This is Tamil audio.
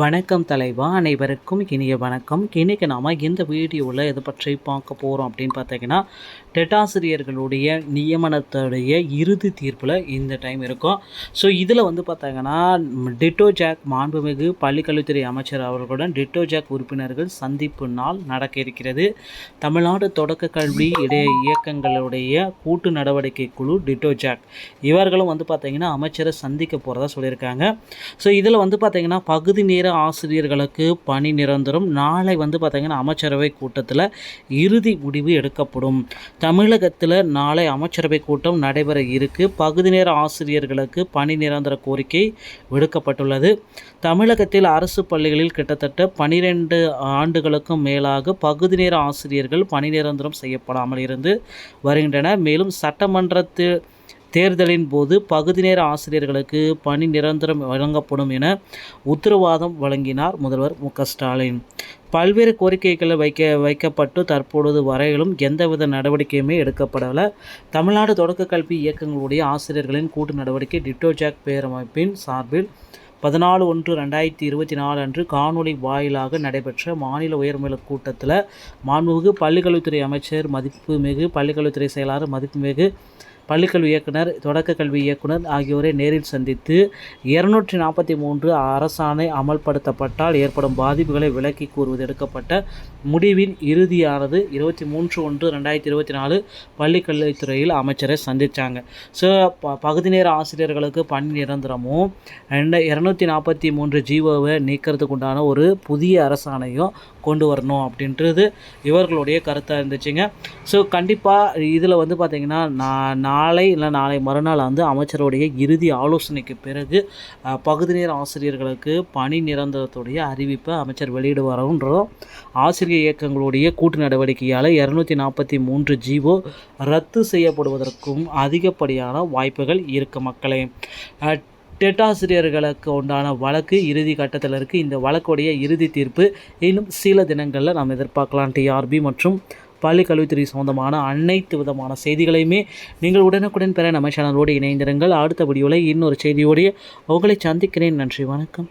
வணக்கம் தலைவா அனைவருக்கும் இனிய வணக்கம். இன்றைக்கி நாம் இந்த வீடியோவில் எது பற்றி பார்க்க போகிறோம் அப்படின்னு பார்த்தீங்கன்னா டெட்டாசிரியர்களுடைய நியமனத்துடைய இறுதி தீர்ப்பில் இந்த டைம் இருக்கும். ஸோ இதில் வந்து பார்த்தாங்கன்னா டிட்டோ ஜாக் மாண்புமிகு பள்ளிக்கல்வித்துறை அமைச்சர் அவர்களுடன் டிட்டோ ஜாக் உறுப்பினர்கள் சந்திப்பு நாள் நடக்க இருக்கிறது. தமிழ்நாடு தொடக்க கல்வி இடைய இயக்கங்களுடைய கூட்டு நடவடிக்கை குழு டிட்டோ ஜாக். இவர்களும் வந்து பார்த்திங்கன்னா அமைச்சரை சந்திக்க போகிறதா சொல்லியிருக்காங்க. ஸோ இதில் வந்து பார்த்திங்கன்னா பகுதி நேர ஆசிரியர்களுக்கு பணி நிரந்தரம். நாளை வந்து பார்த்திங்கன்னா அமைச்சரவை கூட்டத்தில் இறுதி முடிவு எடுக்கப்படும். தமிழகத்தில் நாளை அமைச்சரவை கூட்டம் நடைபெற இருக்கு. பகுதி நேர ஆசிரியர்களுக்கு பணி நிரந்தர கோரிக்கை விடுக்கப்பட்டுள்ளது. தமிழகத்தில் அரசு பள்ளிகளில் கிட்டத்தட்ட பனிரெண்டு ஆண்டுகளுக்கும் மேலாக பகுதி நேர ஆசிரியர்கள் பணி நிரந்தரம் செய்யப்படாமல் இருந்து வருகின்றனர். மேலும் சட்டமன்றத்தில் தேர்தலின் போது பகுதி நேர ஆசிரியர்களுக்கு பணி நிரந்தரம் வழங்கப்படும் என உத்தரவாதம் வழங்கினார் முதல்வர் மு ஸ்டாலின். பல்வேறு கோரிக்கைகள் வைக்க வைக்கப்பட்டு தற்பொழுது வரையிலும் எந்தவித நடவடிக்கையுமே எடுக்கப்படலை. தமிழ்நாடு தொடக்க கல்வி இயக்கங்களுடைய ஆசிரியர்களின் கூட்டு நடவடிக்கை டிட்டோஜாக் பேரமைப்பின் சார்பில் பதினாலு ஒன்று ரெண்டாயிரத்தி இருபத்தி நாலு அன்று காணொலி வாயிலாக நடைபெற்ற மாநில உயர்மல கூட்டத்தில் மாண்புமிகு பள்ளிக்கல்வித்துறை அமைச்சர் மதிப்புமிகு பள்ளிக்கல்வித்துறை செயலாளர் மதிப்புமிகு பள்ளிக்கல்வி இயக்குனர் தொடக்க கல்வி இயக்குனர் ஆகியோரை நேரில் சந்தித்து இருநூற்றி நாற்பத்தி மூன்று அரசாணை அமல்படுத்தப்பட்டால் ஏற்படும் பாதிப்புகளை விலக்கி கூறுவது எடுக்கப்பட்ட முடிவின் இறுதியானது இருபத்தி மூன்று ஒன்று ரெண்டாயிரத்தி இருபத்தி நாலு பள்ளிக்கல்வித்துறையில் அமைச்சரை சந்தித்தாங்க ஸோ ப பகுதி நேர ஆசிரியர்களுக்கு பணி நிரந்தரமும் ரெண்டு இரநூத்தி நாற்பத்தி மூன்று ஜீவோவை நீக்கிறதுக்கு உண்டான ஒரு புதிய அரசாணையும் கொண்டு வரணும் அப்படின்றது இவர்களுடைய கருத்தாக இருந்துச்சுங்க. ஸோ கண்டிப்பாக இதில் வந்து பார்த்திங்கன்னா நான் நாளை இல்லை நாளை மறுநாள் வந்து அமைச்சருடைய இறுதி ஆலோசனைக்கு பிறகு பகுதி நேர ஆசிரியர்களுக்கு பணி நிரந்தரத்துடைய அறிவிப்பை அமைச்சர் வெளியிடுவாரன்றதும் ஆசிரியர் இயக்கங்களுடைய கூட்டு நடவடிக்கையால் இரநூத்தி நாற்பத்தி மூன்று ஜீவோ ரத்து செய்யப்படுவதற்கும் அதிகப்படியான வாய்ப்புகள் இருக்கு மக்களே. டெட்டாசிரியர்களுக்கு உண்டான வழக்கு இறுதி கட்டத்தில் இருக்குது இந்த வழக்குடைய இறுதி தீர்ப்பு இன்னும் சில தினங்களில் நாம் எதிர்பார்க்கலாம். டிஆர்பி மற்றும் பள்ளி கல்வித்துறை சொந்தமான அனைத்து விதமான செய்திகளையுமே நீங்கள் உடனுக்குடன் பெற நம்ம சேனலோடு இணைந்திருங்கள். அடுத்த வீடியோவில் இன்னொரு செய்தியோடைய உங்களை சந்திக்கிறேன். நன்றி வணக்கம்.